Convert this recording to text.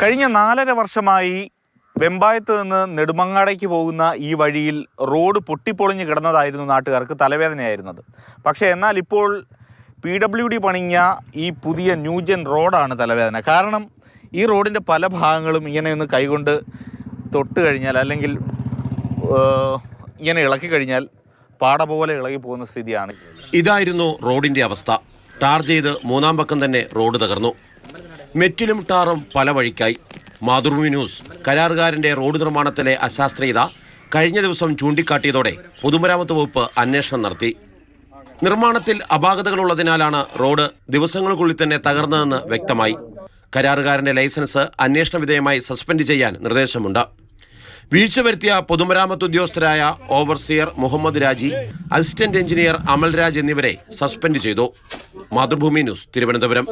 കഴിഞ്ഞ നാലര വർഷമായി വെമ്പായത്ത് നിന്ന് നെടുമങ്ങാടേക്ക് പോകുന്ന ഈ വഴിയിൽ റോഡ് പൊട്ടിപ്പൊളിഞ്ഞ് കിടന്നതായിരുന്നു നാട്ടുകാർക്ക് തലവേദനയായിരുന്നത്. പക്ഷേ എന്നാൽ ഇപ്പോൾ പി ഡബ്ല്യു ഡി പണിഞ്ഞ ഈ പുതിയ ന്യൂജൻ റോഡാണ് തലവേദന. കാരണം ഈ റോഡിന്റെ പല ഭാഗങ്ങളും ഇങ്ങനെ ഒന്ന് കൈകൊണ്ട് തൊട്ട് കഴിഞ്ഞാൽ അല്ലെങ്കിൽ ഇങ്ങനെ ഇളക്കി കഴിഞ്ഞാൽ പാട പോലെ ഇളകി പോകുന്ന സ്ഥിതിയാണ്. ഇതായിരുന്നു റോഡിന്റെ അവസ്ഥ. ടാർ ചെയ്ത് മൂന്നാം പക്കം തന്നെ റോഡ് തകർന്നു. മെറ്റിലും ടാറും പല വഴിക്കായി. മാതൃഭൂമി ന്യൂസ് കരാറുകാരന്റെ റോഡ് നിർമ്മാണത്തിലെ അശാസ്ത്രീയത കഴിഞ്ഞ ദിവസം ചൂണ്ടിക്കാട്ടിയതോടെ പൊതുമരാമത്ത് വകുപ്പ് അന്വേഷണം നടത്തി. നിർമ്മാണത്തിൽ അപാകതകളുള്ളതിനാലാണ് റോഡ് ദിവസങ്ങൾക്കുള്ളിൽ തന്നെ തകർന്നതെന്ന് വ്യക്തമായി. കരാറുകാരന്റെ ലൈസൻസ് അന്വേഷണ വിധേയമായി സസ്പെൻഡ് ചെയ്യാൻ നിർദ്ദേശമുണ്ട്. വീഴ്ച വരുത്തിയ പൊതുമരാമത്ത് ഉദ്യോഗസ്ഥരായ ഓവർസിയർ മുഹമ്മദ് രാജി അസിസ്റ്റന്റ് എഞ്ചിനീയർ അമൽരാജ് എന്നിവരെ സസ്പെൻഡ് ചെയ്തു. മാതൃഭൂമി ന്യൂസ് തിരുവനന്തപുരം.